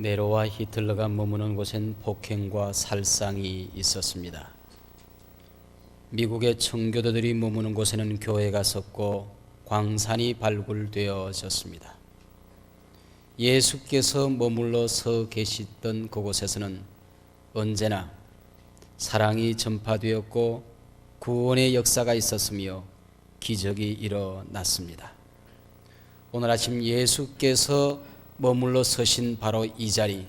네로와 히틀러가 머무는 곳엔 폭행과 살상이 있었습니다. 미국의 청교도들이 머무는 곳에는 교회가 섰고 광산이 발굴되어졌습니다. 예수께서 머물러 서 계시던 그곳에서는 언제나 사랑이 전파되었고 구원의 역사가 있었으며 기적이 일어났습니다. 오늘 아침 예수께서 머물러 서신 바로 이 자리,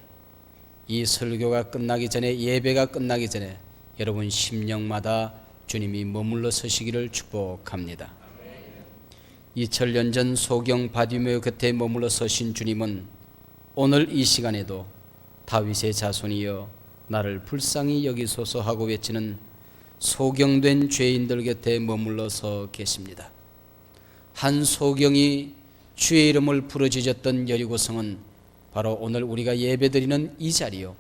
이 설교가 끝나기 전에 예배가 끝나기 전에 여러분 심령마다 주님이 머물러 서시기를 축복합니다. 2000년 전 소경 바디메오 곁에 머물러 서신 주님은 오늘 이 시간에도 다윗의 자손이여 나를 불쌍히 여기소서 하고 외치는 소경된 죄인들 곁에 머물러 서 계십니다. 한 소경이 주의 이름을 부르짖었던 여리고성은 바로 오늘 우리가 예배드리는 이 자리요.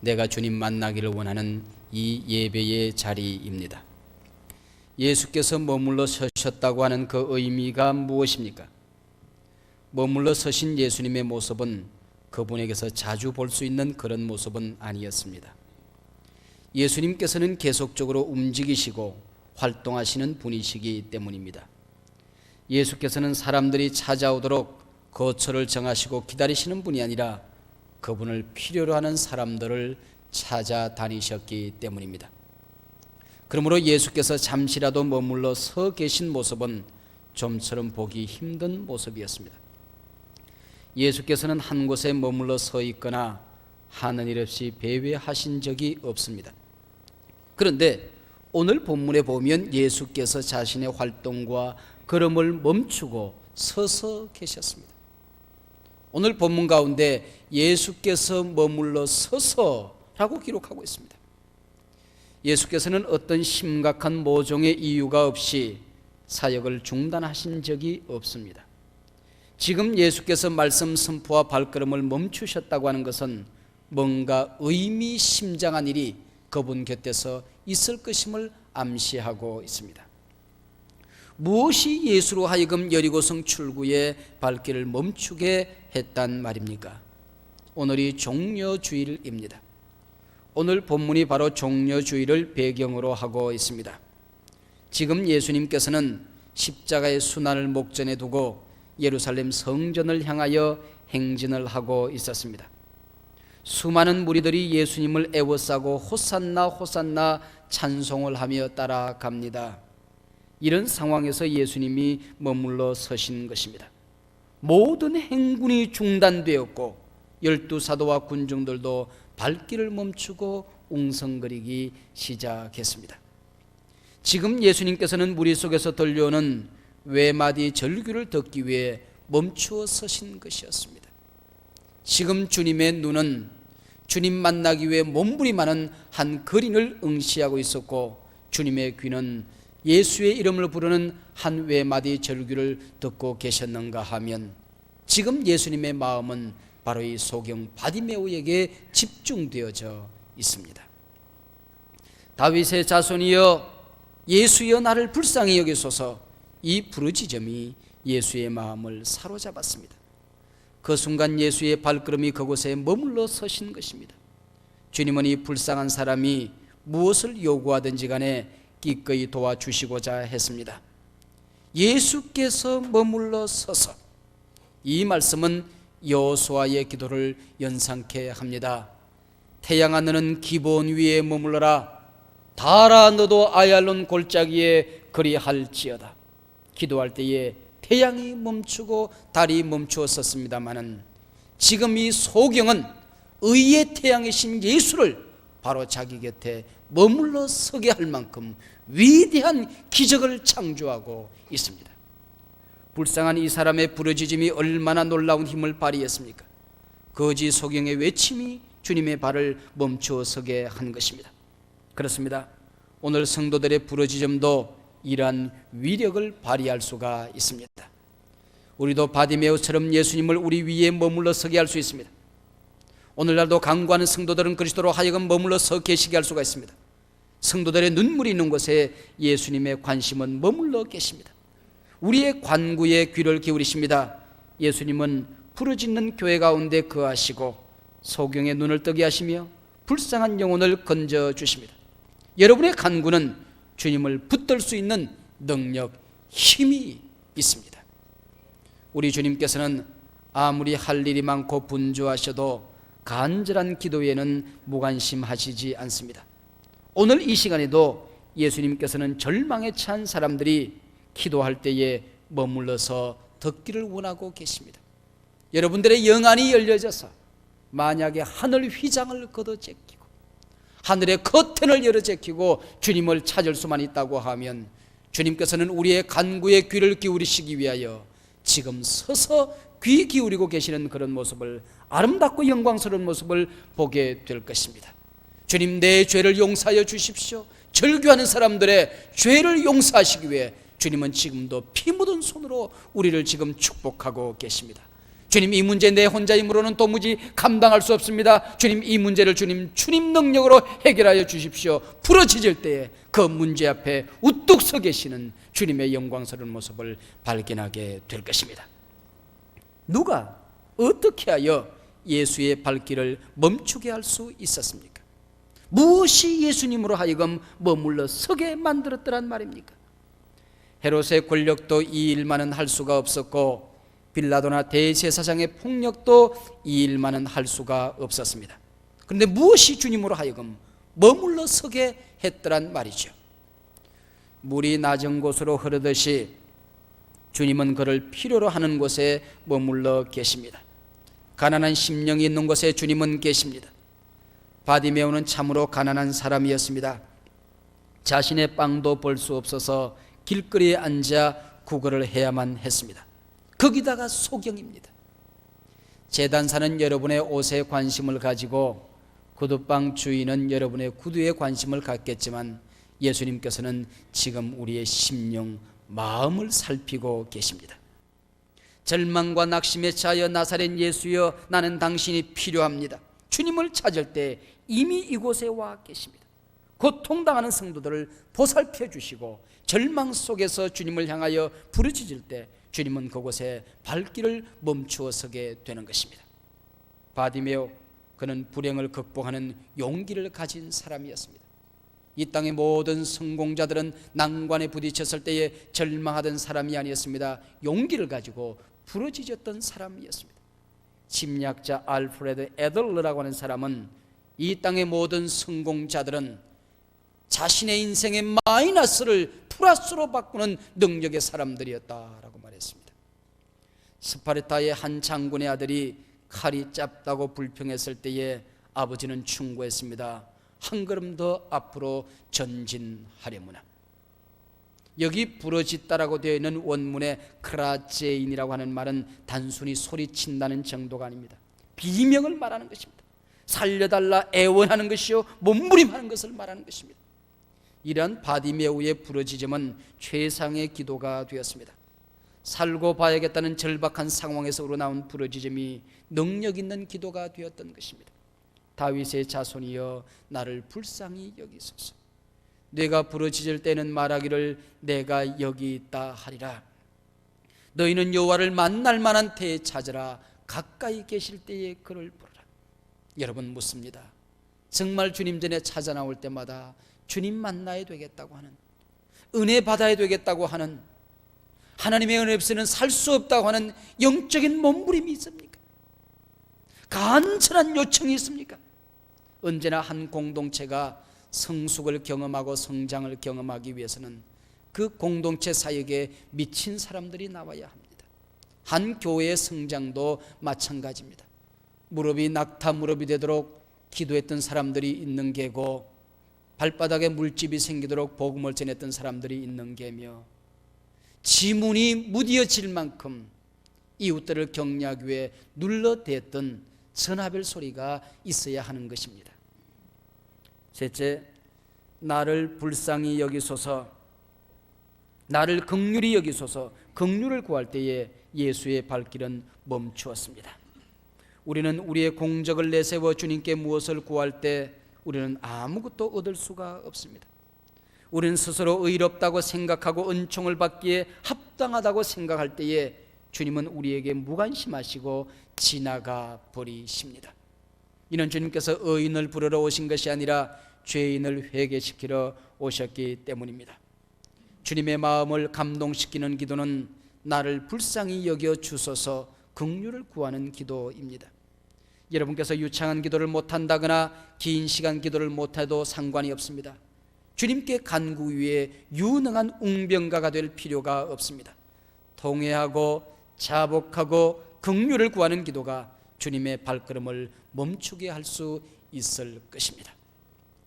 내가 주님 만나기를 원하는 이 예배의 자리입니다. 예수께서 머물러 서셨다고 하는 그 의미가 무엇입니까? 머물러 서신 예수님의 모습은 그분에게서 자주 볼 수 있는 그런 모습은 아니었습니다. 예수님께서는 계속적으로 움직이시고 활동하시는 분이시기 때문입니다. 예수께서는 사람들이 찾아오도록 거처를 정하시고 기다리시는 분이 아니라 그분을 필요로 하는 사람들을 찾아다니셨기 때문입니다. 그러므로 예수께서 잠시라도 머물러 서 계신 모습은 좀처럼 보기 힘든 모습이었습니다. 예수께서는 한 곳에 머물러 서 있거나 하는 일 없이 배회하신 적이 없습니다. 그런데 오늘 본문에 보면 예수께서 자신의 활동과 걸음을 멈추고 서서 계셨습니다. 오늘 본문 가운데 예수께서 머물러 서서라고 기록하고 있습니다. 예수께서는 어떤 심각한 모종의 이유가 없이 사역을 중단하신 적이 없습니다. 지금 예수께서 말씀 선포와 발걸음을 멈추셨다고 하는 것은 뭔가 의미심장한 일이 그분 곁에서 있을 것임을 암시하고 있습니다. 무엇이 예수로 하여금 여리고성 출구에 발길을 멈추게 했단 말입니까? 오늘이 종려주일입니다. 오늘 본문이 바로 종려주일을 배경으로 하고 있습니다. 지금 예수님께서는 십자가의 순환을 목전에 두고 예루살렘 성전을 향하여 행진을 하고 있었습니다. 수많은 무리들이 예수님을 애워싸고 호산나 호산나 찬송을 하며 따라갑니다. 이런 상황에서 예수님이 머물러 서신 것입니다. 모든 행군이 중단되었고 열두 사도와 군중들도 발길을 멈추고 웅성거리기 시작했습니다. 지금 예수님께서는 무리 속에서 들려오는 외마디 절규를 듣기 위해 멈추어 서신 것이었습니다. 지금 주님의 눈은 주님 만나기 위해 몸부림하는 한 거린을 응시하고 있었고 주님의 귀는 예수의 이름을 부르는 한 외마디 절규를 듣고 계셨는가 하면 지금 예수님의 마음은 바로 이 소경 바디메오에게 집중되어져 있습니다. 다윗의 자손이여 예수여 나를 불쌍히 여기소서 이 부르짖음이 예수의 마음을 사로잡았습니다. 그 순간 예수의 발걸음이 그곳에 머물러 서신 것입니다. 주님은 이 불쌍한 사람이 무엇을 요구하든지 간에 기꺼이 도와주시고자 했습니다. 예수께서 머물러 서서 이 말씀은 여호수아의 기도를 연상케 합니다. 태양아 너는 기본 위에 머물러라. 달아 너도 아얄론 골짜기에 그리할지어다. 기도할 때에 태양이 멈추고 달이 멈추었었습니다마는 지금 이 소경은 의의 태양이신 예수를 바로 자기 곁에 머물러 서게 할 만큼 위대한 기적을 창조하고 있습니다. 불쌍한 이 사람의 부르짖음이 얼마나 놀라운 힘을 발휘했습니까? 거지 소경의 외침이 주님의 발을 멈추어 서게 한 것입니다. 그렇습니다. 오늘 성도들의 부르짖음도 이러한 위력을 발휘할 수가 있습니다. 우리도 바디메오처럼 예수님을 우리 위에 머물러 서게 할 수 있습니다. 오늘날도 강구하는 성도들은 그리스도로 하여금 머물러 서 계시게 할 수가 있습니다. 성도들의 눈물이 있는 곳에 예수님의 관심은 머물러 계십니다. 우리의 관구에 귀를 기울이십니다. 예수님은 부르짖는 교회 가운데 거하시고 소경의 눈을 뜨게 하시며 불쌍한 영혼을 건져 주십니다. 여러분의 간구는 주님을 붙들 수 있는 능력, 힘이 있습니다. 우리 주님께서는 아무리 할 일이 많고 분주하셔도 간절한 기도에는 무관심하시지 않습니다. 오늘 이 시간에도 예수님께서는 절망에 처한 사람들이 기도할 때에 머물러서 듣기를 원하고 계십니다. 여러분들의 영안이 열려져서 만약에 하늘 휘장을 걷어 제끼고 하늘의 커튼을 열어 제끼고 주님을 찾을 수만 있다고 하면 주님께서는 우리의 간구의 귀를 기울이시기 위하여 지금 서서 귀 기울이고 계시는 그런 모습을 아름답고 영광스러운 모습을 보게 될 것입니다. 주님 내 죄를 용서하여 주십시오. 절규하는 사람들의 죄를 용서하시기 위해 주님은 지금도 피 묻은 손으로 우리를 지금 축복하고 계십니다. 주님 이 문제 내 혼자 힘으로는 도무지 감당할 수 없습니다. 주님 이 문제를 주님 주님 능력으로 해결하여 주십시오. 부러지질 때에 그 문제 앞에 우뚝 서 계시는 주님의 영광스러운 모습을 발견하게 될 것입니다. 누가 어떻게 하여 예수의 발길을 멈추게 할 수 있었습니까? 무엇이 예수님으로 하여금 머물러 서게 만들었더란 말입니까? 헤롯의 권력도 이 일만은 할 수가 없었고 빌라도나 대제사장의 폭력도 이 일만은 할 수가 없었습니다. 그런데 무엇이 주님으로 하여금 머물러 서게 했더란 말이죠. 물이 낮은 곳으로 흐르듯이 주님은 그를 필요로 하는 곳에 머물러 계십니다. 가난한 심령이 있는 곳에 주님은 계십니다. 바디메오는 참으로 가난한 사람이었습니다. 자신의 빵도 벌 수 없어서 길거리에 앉아 구걸을 해야만 했습니다. 거기다가 소경입니다. 재단사는 여러분의 옷에 관심을 가지고 구두방 주인은 여러분의 구두에 관심을 갖겠지만 예수님께서는 지금 우리의 심령, 마음을 살피고 계십니다. 절망과 낙심에 차여 나사렛 예수여 나는 당신이 필요합니다. 주님을 찾을 때 이미 이곳에 와 계십니다. 고통당하는 성도들을 보살펴 주시고 절망 속에서 주님을 향하여 부르짖을 때 주님은 그곳에 발길을 멈추어 서게 되는 것입니다. 바디메오 그는 불행을 극복하는 용기를 가진 사람이었습니다. 이 땅의 모든 성공자들은 난관에 부딪혔을 때에 절망하던 사람이 아니었습니다. 용기를 가지고 부러지졌던 사람이었습니다. 심리학자 알프레드 에들러라고 하는 사람은 이 땅의 모든 성공자들은 자신의 인생의 마이너스를 플러스로 바꾸는 능력의 사람들이었다라고 말했습니다. 스파르타의 한 장군의 아들이 칼이 짧다고 불평했을 때에 아버지는 충고했습니다. 한 걸음 더 앞으로 전진하려무나. 여기 부러짓다라고 되어 있는 원문의 크라제인이라고 하는 말은 단순히 소리친다는 정도가 아닙니다. 비명을 말하는 것입니다. 살려달라 애원하는 것이요 몸부림하는 것을 말하는 것입니다. 이러한 바디메우의 부러지점은 최상의 기도가 되었습니다. 살고 봐야겠다는 절박한 상황에서 우러나온 부러지점이 능력 있는 기도가 되었던 것입니다. 다윗의 자손이여 나를 불쌍히 여기소서. 내가 부러지질 때는 말하기를 내가 여기 있다 하리라. 너희는 여호와를 만날 만한 때에 찾으라. 가까이 계실 때에 그를 부르라. 여러분 묻습니다. 정말 주님 전에 찾아 나올 때마다 주님 만나야 되겠다고 하는 은혜 받아야 되겠다고 하는 하나님의 은혜 없이는 살 수 없다고 하는 영적인 몸부림이 있습니까? 간절한 요청이 있습니까? 언제나 한 공동체가 성숙을 경험하고 성장을 경험하기 위해서는 그 공동체 사역에 미친 사람들이 나와야 합니다. 한 교회의 성장도 마찬가지입니다. 무릎이 낙타 무릎이 되도록 기도했던 사람들이 있는 게고 발바닥에 물집이 생기도록 복음을 전했던 사람들이 있는 게며 지문이 무디어질 만큼 이웃들을 격려하기 위해 눌러댔던 전화벨 소리가 있어야 하는 것입니다. 셋째, 나를 불쌍히 여기소서, 나를 극률이 여기소서, 극률을 구할 때에 예수의 발길은 멈추었습니다. 우리는 우리의 공적을 내세워 주님께 무엇을 구할 때 우리는 아무것도 얻을 수가 없습니다. 우리는 스스로 의롭다고 생각하고 은총을 받기에 합당하다고 생각할 때에 주님은 우리에게 무관심하시고 지나가 버리십니다. 이는 주님께서 의인을 부르러 오신 것이 아니라 죄인을 회개시키러 오셨기 때문입니다. 주님의 마음을 감동시키는 기도는 나를 불쌍히 여겨 주소서 긍휼을 구하는 기도입니다. 여러분께서 유창한 기도를 못한다거나 긴 시간 기도를 못해도 상관이 없습니다. 주님께 간구 위에 유능한 웅병가가 될 필요가 없습니다. 통회하고 자복하고 긍휼을 구하는 기도가 주님의 발걸음을 멈추게 할 수 있을 것입니다.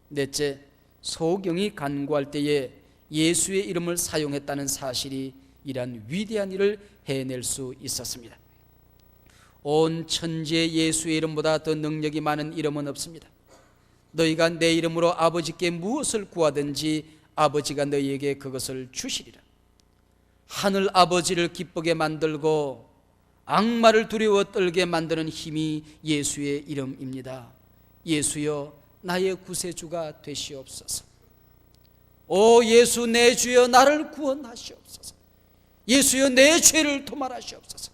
넷째, 소경이 간구할 때에 예수의 이름을 사용했다는 사실이 이러한 위대한 일을 해낼 수 있었습니다. 온 천지에 예수의 이름보다 더 능력이 많은 이름은 없습니다. 너희가 내 이름으로 아버지께 무엇을 구하든지 아버지가 너희에게 그것을 주시리라. 하늘 아버지를 기쁘게 만들고 악마를 두려워 떨게 만드는 힘이 예수의 이름입니다. 예수여 나의 구세주가 되시옵소서. 오 예수 내 주여 나를 구원하시옵소서. 예수여 내 죄를 도말하시옵소서.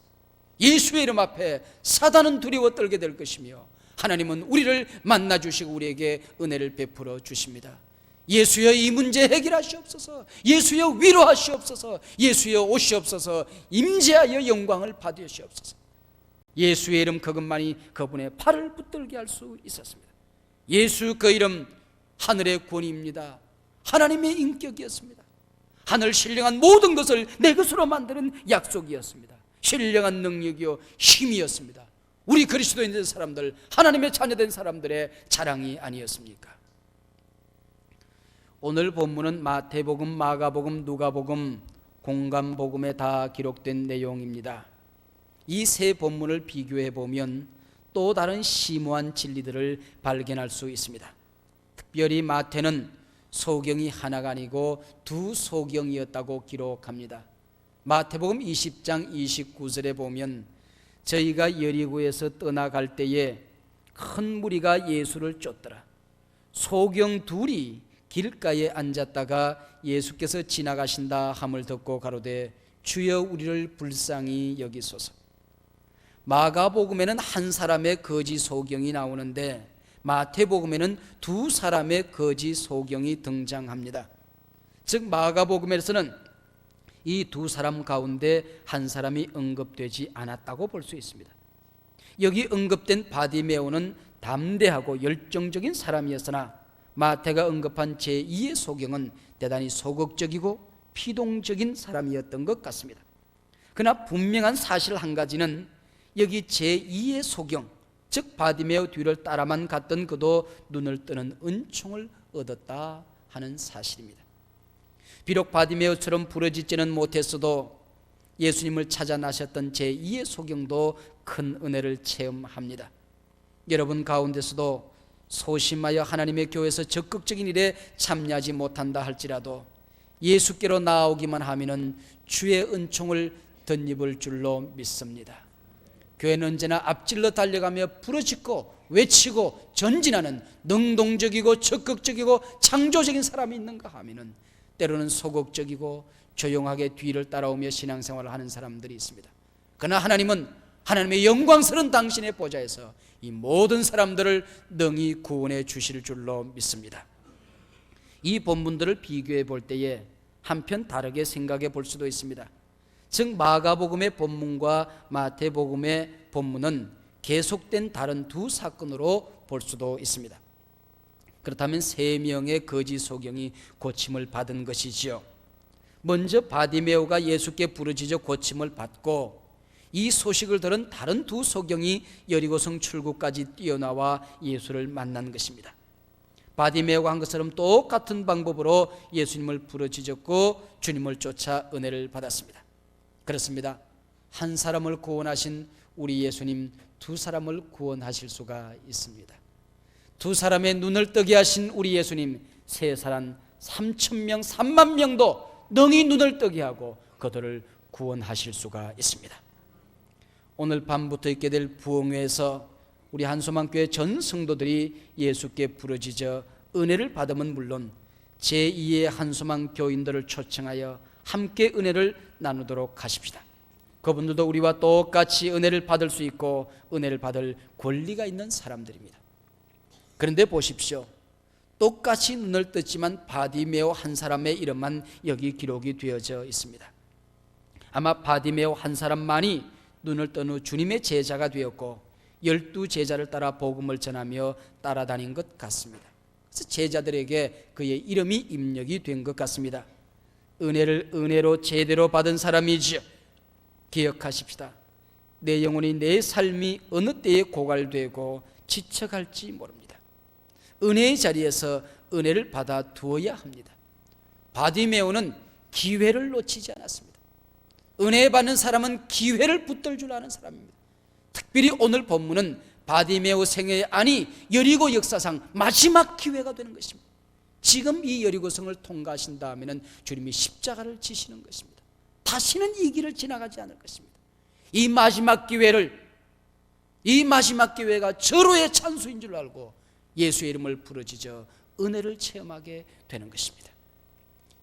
예수의 이름 앞에 사단은 두려워 떨게 될 것이며 하나님은 우리를 만나 주시고 우리에게 은혜를 베풀어 주십니다. 예수여 이 문제 해결하시옵소서. 예수여 위로하시옵소서. 예수여 오시옵소서. 임재하여 영광을 받으시옵소서. 예수의 이름 그것만이 그분의 팔을 붙들게 할 수 있었습니다. 예수 그 이름 하늘의 권위입니다. 하나님의 인격이었습니다. 하늘 신령한 모든 것을 내 것으로 만드는 약속이었습니다. 신령한 능력이요 힘이었습니다. 우리 그리스도인된 사람들, 하나님의 자녀된 사람들의 자랑이 아니었습니까? 오늘 본문은 마태복음, 마가복음, 누가복음, 공간복음에 다 기록된 내용입니다. 이 세 본문을 비교해 보면 또 다른 심오한 진리들을 발견할 수 있습니다. 특별히 마태는 소경이 하나가 아니고 두 소경이었다고 기록합니다. 마태복음 20장 29절에 보면 저희가 여리고에서 떠나갈 때에 큰 무리가 예수를 쫓더라. 소경 둘이 길가에 앉았다가 예수께서 지나가신다 함을 듣고 가로되 주여 우리를 불쌍히 여기소서. 마가복음에는 한 사람의 거지 소경이 나오는데 마태복음에는 두 사람의 거지 소경이 등장합니다. 즉 마가복음에서는 이 두 사람 가운데 한 사람이 언급되지 않았다고 볼 수 있습니다. 여기 언급된 바디메오는 담대하고 열정적인 사람이었으나 마태가 언급한 제2의 소경은 대단히 소극적이고 피동적인 사람이었던 것 같습니다. 그러나 분명한 사실 한 가지는 여기 제2의 소경, 즉 바디메오 뒤를 따라만 갔던 그도 눈을 뜨는 은총을 얻었다 하는 사실입니다. 비록 바디메오처럼 부러지지는 못했어도 예수님을 찾아 나셨던 제2의 소경도 큰 은혜를 체험합니다. 여러분 가운데서도 소심하여 하나님의 교회에서 적극적인 일에 참여하지 못한다 할지라도 예수께로 나오기만 하면은 주의 은총을 덧입을 줄로 믿습니다. 교회는 언제나 앞질러 달려가며 부르짖고 외치고 전진하는 능동적이고 적극적이고 창조적인 사람이 있는가 하면은 때로는 소극적이고 조용하게 뒤를 따라오며 신앙생활을 하는 사람들이 있습니다. 그러나 하나님은 하나님의 영광스러운 당신의 보좌에서 이 모든 사람들을 능히 구원해 주실 줄로 믿습니다. 이 본문들을 비교해 볼 때에 한편 다르게 생각해 볼 수도 있습니다. 즉 마가복음의 본문과 마태복음의 본문은 계속된 다른 두 사건으로 볼 수도 있습니다. 그렇다면 세 명의 거지 소경이 고침을 받은 것이지요. 먼저 바디메오가 예수께 부르짖어 고침을 받고 이 소식을 들은 다른 두 소경이 여리고성 출구까지 뛰어나와 예수를 만난 것입니다. 바디메오가 한 것처럼 똑같은 방법으로 예수님을 부르짖었고 주님을 쫓아 은혜를 받았습니다. 그렇습니다. 한 사람을 구원하신 우리 예수님 두 사람을 구원하실 수가 있습니다. 두 사람의 눈을 뜨게 하신 우리 예수님 세 사람 3천 명, 3만 명도 능히 눈을 뜨게 하고 그들을 구원하실 수가 있습니다. 오늘 밤부터 있게 될 부흥회에서 우리 한소망교회 전 성도들이 예수께 부르짖어 은혜를 받으면 물론 제2의 한소망 교인들을 초청하여 함께 은혜를 나누도록 하십시다. 그분들도 우리와 똑같이 은혜를 받을 수 있고 은혜를 받을 권리가 있는 사람들입니다. 그런데 보십시오. 똑같이 눈을 떴지만 바디메오 한 사람의 이름만 여기 기록이 되어져 있습니다. 아마 바디메오 한 사람만이 눈을 뜬 후 주님의 제자가 되었고 열두 제자를 따라 복음을 전하며 따라다닌 것 같습니다. 그래서 제자들에게 그의 이름이 입력이 된 것 같습니다. 은혜를 은혜로 제대로 받은 사람이지요. 기억하십시다. 내 영혼이 내 삶이 어느 때에 고갈되고 지쳐갈지 모릅니다. 은혜의 자리에서 은혜를 받아 두어야 합니다. 바디메오는 기회를 놓치지 않았습니다. 은혜 받는 사람은 기회를 붙들 줄 아는 사람입니다. 특별히 오늘 본문은 바디메오 생애 아니 여리고 역사상 마지막 기회가 되는 것입니다. 지금 이 여리고성을 통과하신 다음에는 주님이 십자가를 지시는 것입니다. 다시는 이 길을 지나가지 않을 것입니다. 이 마지막 기회를 이 마지막 기회가 절호의 찬수인 줄 알고 예수의 이름을 부르짖어 은혜를 체험하게 되는 것입니다.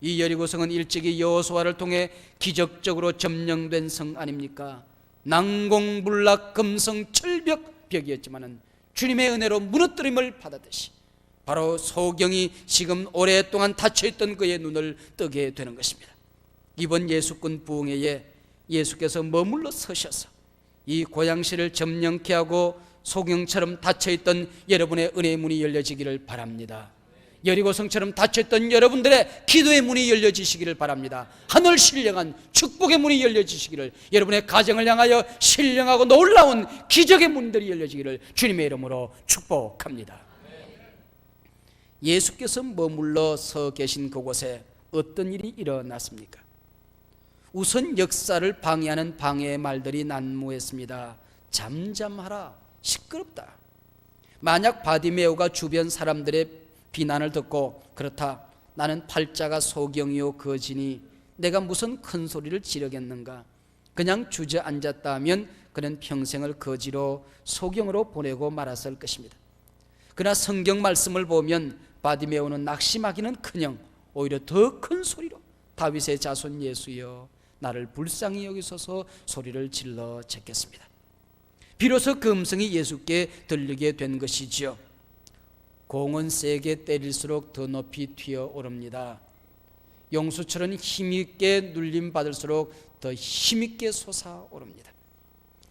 이 여리고성은 일찍이 여호수아를 통해 기적적으로 점령된 성 아닙니까? 난공불락 금성 철벽 벽이었지만은 주님의 은혜로 무너뜨림을 받았듯이 바로 소경이 지금 오랫동안 닫혀있던 그의 눈을 뜨게 되는 것입니다. 이번 예수군 부흥회에 예수께서 머물러 서셔서 이 고양시를 점령케 하고 소경처럼 닫혀있던 여러분의 은혜의 문이 열려지기를 바랍니다. 여리고 성처럼 닫혔던 여러분들의 기도의 문이 열려지시기를 바랍니다. 하늘 신령한 축복의 문이 열려지시기를 여러분의 가정을 향하여 신령하고 놀라운 기적의 문들이 열려지기를 주님의 이름으로 축복합니다. 예수께서 머물러 서 계신 그곳에 어떤 일이 일어났습니까? 우선 역사를 방해하는 방해의 말들이 난무했습니다. 잠잠하라, 시끄럽다. 만약 바디메오가 주변 사람들의 비난을 듣고 그렇다. 나는 팔자가 소경이요 거지니 내가 무슨 큰 소리를 지르겠는가? 그냥 주저앉았다 하면 그는 평생을 거지로 소경으로 보내고 말았을 것입니다. 그러나 성경 말씀을 보면 바디메오는 낙심하기는 커녕 오히려 더 큰 소리로 다윗의 자손 예수여 나를 불쌍히 여기소서 소리를 질러 제꼈습니다. 비로소 그 음성이 예수께 들리게 된 것이지요. 공은 세게 때릴수록 더 높이 튀어 오릅니다. 용수철은 힘있게 눌림 받을수록 더 힘있게 솟아오릅니다.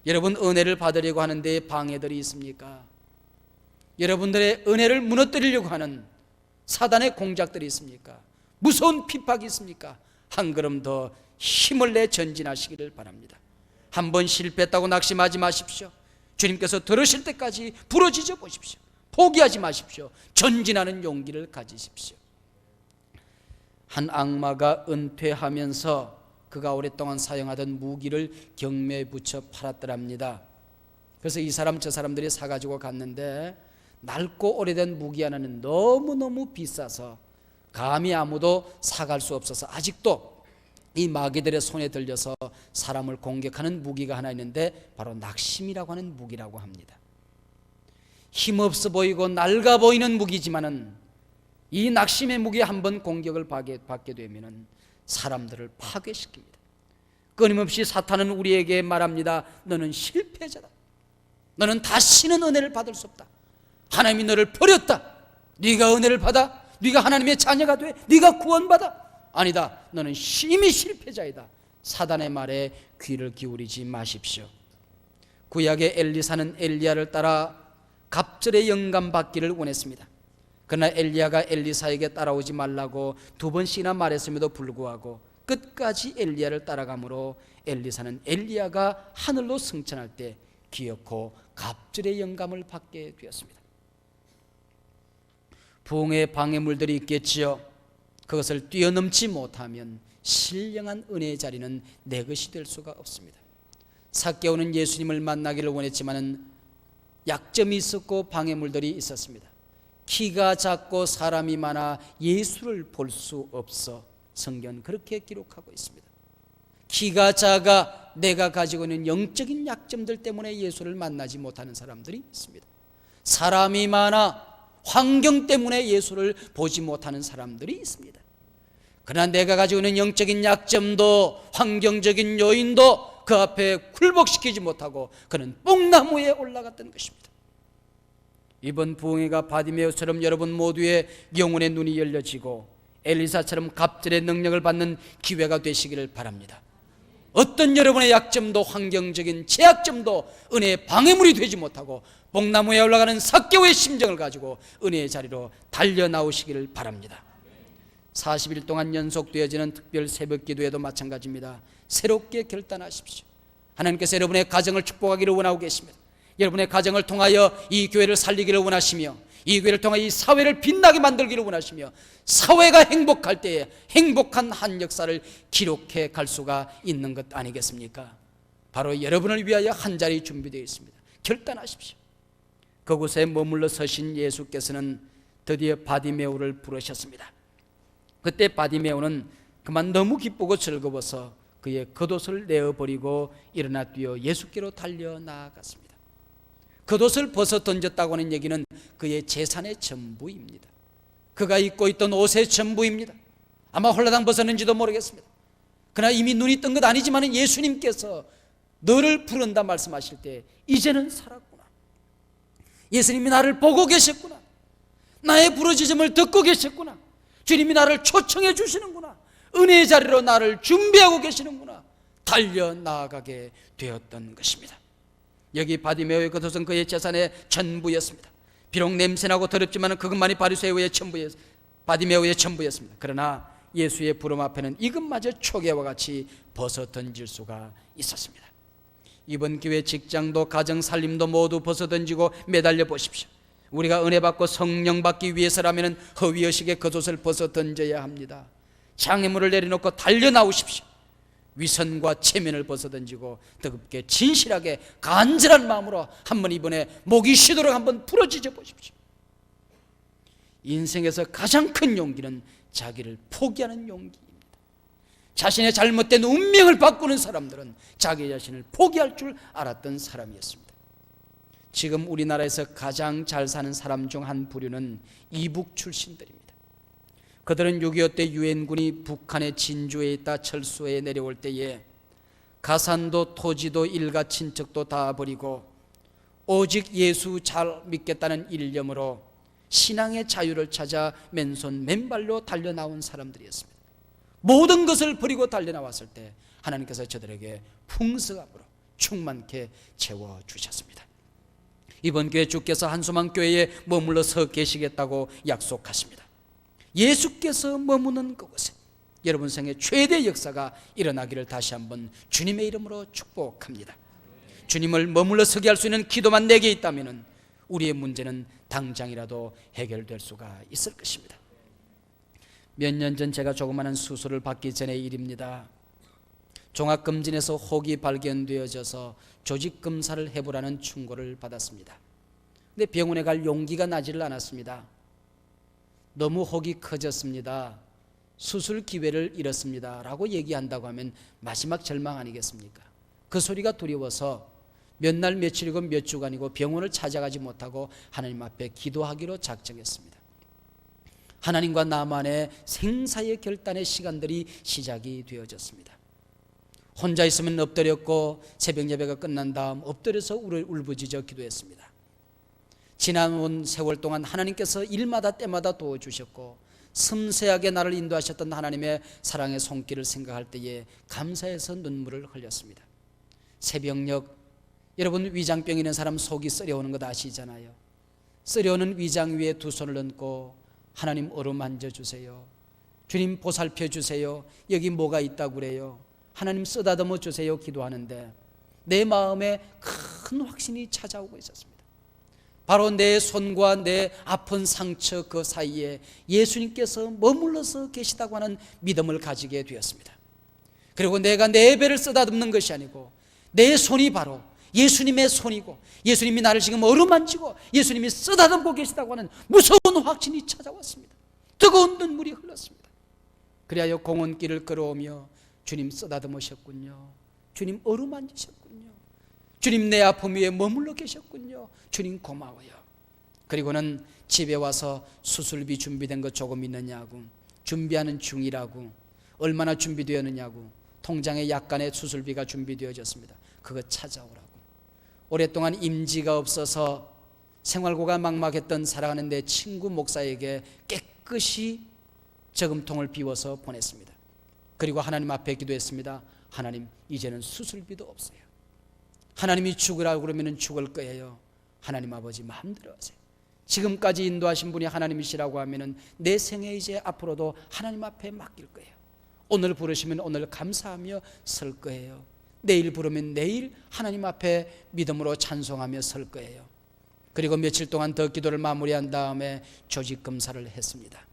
여러분 은혜를 받으려고 하는데 방해들이 있습니까? 여러분들의 은혜를 무너뜨리려고 하는 사단의 공작들이 있습니까? 무서운 핍박이 있습니까? 한 걸음 더 힘을 내 전진하시기를 바랍니다. 한 번 실패했다고 낙심하지 마십시오. 주님께서 들으실 때까지 부러지져 보십시오. 포기하지 마십시오. 전진하는 용기를 가지십시오. 한 악마가 은퇴하면서 그가 오랫동안 사용하던 무기를 경매에 붙여 팔았더랍니다. 그래서 이 사람 저 사람들이 사가지고 갔는데 낡고 오래된 무기 하나는 너무너무 비싸서 감히 아무도 사갈 수 없어서 아직도 이 마귀들의 손에 들려서 사람을 공격하는 무기가 하나 있는데 바로 낙심이라고 하는 무기라고 합니다. 힘없어 보이고 낡아 보이는 무기지만은 이 낙심의 무기에 한번 공격을 받게 되면은 사람들을 파괴시킵니다. 끊임없이 사탄은 우리에게 말합니다. 너는 실패자다. 너는 다시는 은혜를 받을 수 없다. 하나님이 너를 버렸다. 네가 은혜를 받아. 네가 하나님의 자녀가 돼. 네가 구원받아. 아니다. 너는 이미 실패자이다. 사단의 말에 귀를 기울이지 마십시오. 구약의 엘리사는 엘리야를 따라 갑절의 영감 받기를 원했습니다. 그러나 엘리야가 엘리사에게 따라오지 말라고 두 번씩이나 말했음에도 불구하고 끝까지 엘리야를 따라가므로 엘리사는 엘리야가 하늘로 승천할 때 기어코 갑절의 영감을 받게 되었습니다. 부흥의 방해물들이 있겠지요. 그것을 뛰어넘지 못하면 신령한 은혜의 자리는 내 것이 될 수가 없습니다. 사개오는 예수님을 만나기를 원했지만은 약점이 있었고 방해물들이 있었습니다. 키가 작고 사람이 많아 예수를 볼 수 없어 성경 그렇게 기록하고 있습니다. 키가 작아 내가 가지고 있는 영적인 약점들 때문에 예수를 만나지 못하는 사람들이 있습니다. 사람이 많아 환경 때문에 예수를 보지 못하는 사람들이 있습니다. 그러나 내가 가지고 있는 영적인 약점도 환경적인 요인도 그 앞에 굴복시키지 못하고 그는 뽕나무에 올라갔던 것입니다. 이번 부흥회가 바디메오처럼 여러분 모두의 영혼의 눈이 열려지고 엘리사처럼 갑절의 능력을 받는 기회가 되시기를 바랍니다. 어떤 여러분의 약점도 환경적인 제약점도 은혜의 방해물이 되지 못하고 복나무에 올라가는 사개오의 심정을 가지고 은혜의 자리로 달려 나오시기를 바랍니다. 40일 동안 연속되어지는 특별 새벽 기도에도 마찬가지입니다. 새롭게 결단하십시오. 하나님께서 여러분의 가정을 축복하기를 원하고 계십니다. 여러분의 가정을 통하여 이 교회를 살리기를 원하시며 이 교회를 통하여 이 사회를 빛나게 만들기를 원하시며 사회가 행복할 때에 행복한 한 역사를 기록해 갈 수가 있는 것 아니겠습니까? 바로 여러분을 위하여 한 자리 준비되어 있습니다. 결단하십시오. 그곳에 머물러 서신 예수께서는 드디어 바디메오를 부르셨습니다. 그때 바디메오는 그만 너무 기쁘고 즐거워서 그의 겉옷을 내어버리고 일어나 뛰어 예수께로 달려 나아갔습니다. 겉옷을 벗어 던졌다고 하는 얘기는 그의 재산의 전부입니다. 그가 입고 있던 옷의 전부입니다. 아마 홀라당 벗었는지도 모르겠습니다. 그러나 이미 눈이 뜬 것 아니지만 예수님께서 너를 부른다 말씀하실 때 이제는 살았구나. 예수님이 나를 보고 계셨구나. 나의 부르짖음을 듣고 계셨구나. 주님이 나를 초청해 주시는구나. 은혜의 자리로 나를 준비하고 계시는구나. 달려 나아가게 되었던 것입니다. 여기 바디메오의 겉옷은 그의 재산의 전부였습니다. 비록 냄새나고 더럽지만 그것만이 바리새오의 전부였 바디메오의 전부였습니다. 그러나 예수의 부름 앞에는 이것마저 초계와 같이 벗어 던질 수가 있었습니다. 이번 기회 직장도 가정 살림도 모두 벗어 던지고 매달려 보십시오. 우리가 은혜 받고 성령 받기 위해서라면 허위 의식의 겉옷을 벗어 던져야 합니다. 장애물을 내려놓고 달려 나오십시오. 위선과 체면을 벗어 던지고 뜨겁게 진실하게 간절한 마음으로 한번 이번에 목이 쉬도록 한번 부러지져 보십시오. 인생에서 가장 큰 용기는 자기를 포기하는 용기입니다. 자신의 잘못된 운명을 바꾸는 사람들은 자기 자신을 포기할 줄 알았던 사람이었습니다. 지금 우리나라에서 가장 잘 사는 사람 중 한 부류는 이북 출신들입니다. 그들은 6.25 때 유엔군이 북한의 진주에 있다 철수에 내려올 때에 가산도 토지도 일가 친척도 다 버리고 오직 예수 잘 믿겠다는 일념으로 신앙의 자유를 찾아 맨손 맨발로 달려 나온 사람들이었습니다. 모든 것을 버리고 달려 나왔을 때 하나님께서 저들에게 풍성함으로 충만케 채워 주셨습니다. 이번 교회 주께서 한수만 교회에 머물러 서 계시겠다고 약속하십니다. 예수께서 머무는 그곳에 여러분 생의 최대 역사가 일어나기를 다시 한번 주님의 이름으로 축복합니다. 주님을 머물러 서게 할 수 있는 기도만 내게 있다면 우리의 문제는 당장이라도 해결될 수가 있을 것입니다. 몇 년 전 제가 조그마한 수술을 받기 전의 일입니다. 종합검진에서 혹이 발견되어져서 조직 검사를 해보라는 충고를 받았습니다. 근데 병원에 갈 용기가 나지를 않았습니다. 너무 혹이 커졌습니다. 수술 기회를 잃었습니다. 라고 얘기한다고 하면 마지막 절망 아니겠습니까? 그 소리가 두려워서 몇 날 며칠이고 몇 주간이고 병원을 찾아가지 못하고 하나님 앞에 기도하기로 작정했습니다. 하나님과 나만의 생사의 결단의 시간들이 시작이 되어졌습니다. 혼자 있으면 엎드렸고 새벽 예배가 끝난 다음 엎드려서 울부짖어 기도했습니다. 지나온 세월 동안 하나님께서 일마다 때마다 도와주셨고 섬세하게 나를 인도하셨던 하나님의 사랑의 손길을 생각할 때에 감사해서 눈물을 흘렸습니다. 새벽녘 여러분 위장병 있는 사람 속이 쓰려오는 것 아시잖아요. 쓰려오는 위장 위에 두 손을 얹고 하나님 어루만져 주세요. 주님 보살펴 주세요. 여기 뭐가 있다고 그래요. 하나님 쓰다듬어 주세요. 기도하는데 내 마음에 큰 확신이 찾아오고 있었습니다. 바로 내 손과 내 아픈 상처 그 사이에 예수님께서 머물러서 계시다고 하는 믿음을 가지게 되었습니다. 그리고 내가 내 배를 쓰다듬는 것이 아니고 내 손이 바로 예수님의 손이고 예수님이 나를 지금 어루만지고 예수님이 쓰다듬고 계시다고 하는 무서운 확신이 찾아왔습니다. 뜨거운 눈물이 흘렀습니다. 그리하여 공원길을 걸어오며 주님 쓰다듬으셨군요. 주님 어루만지셨군요. 주님 내 아픔 위에 머물러 계셨군요. 주님 고마워요. 그리고는 집에 와서 수술비 준비된 거 조금 있느냐고 준비하는 중이라고 얼마나 준비되었느냐고 통장에 약간의 수술비가 준비되어졌습니다. 그거 찾아오라고. 오랫동안 임지가 없어서 생활고가 막막했던 사랑하는 내 친구 목사에게 깨끗이 저금통을 비워서 보냈습니다. 그리고 하나님 앞에 기도했습니다. 하나님, 이제는 수술비도 없어요. 하나님이 죽으라고 그러면 죽을 거예요. 하나님 아버지 마음대로 하세요. 지금까지 인도하신 분이 하나님이시라고 하면은 내 생에 이제 앞으로도 하나님 앞에 맡길 거예요. 오늘 부르시면 오늘 감사하며 설 거예요. 내일 부르면 내일 하나님 앞에 믿음으로 찬송하며 설 거예요. 그리고 며칠 동안 더 기도를 마무리한 다음에 조직 검사를 했습니다.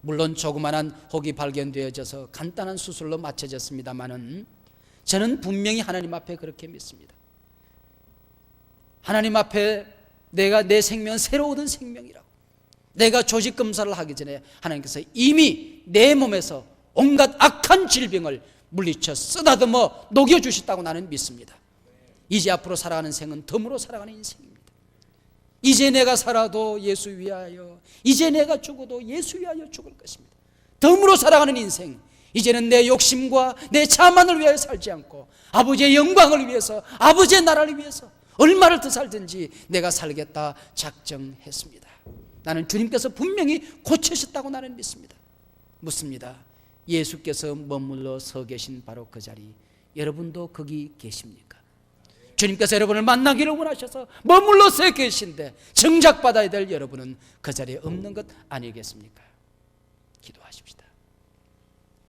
물론 조그만한 혹이 발견되어져서 간단한 수술로 마쳐졌습니다만은 저는 분명히 하나님 앞에 그렇게 믿습니다. 하나님 앞에 내가 내 생명 새로 얻은 생명이라고. 내가 조직 검사를 하기 전에 하나님께서 이미 내 몸에서 온갖 악한 질병을 물리쳐 쓰다듬어 녹여 주셨다고 나는 믿습니다. 이제 앞으로 살아가는 생은 덤으로 살아가는 인생입니다. 이제 내가 살아도 예수 위하여, 이제 내가 죽어도 예수 위하여 죽을 것입니다. 덤으로 살아가는 인생. 이제는 내 욕심과 내 자만을 위하여 살지 않고 아버지의 영광을 위해서, 아버지의 나라를 위해서 얼마를 더 살든지 내가 살겠다 작정했습니다. 나는 주님께서 분명히 고치셨다고 나는 믿습니다. 묻습니다. 예수께서 머물러 서 계신 바로 그 자리, 여러분도 거기 계십니까? 주님께서 여러분을 만나기를 원하셔서 머물러 서 계신데 정작 받아야 될 여러분은 그 자리에 없는 것 아니겠습니까? 기도하십시다.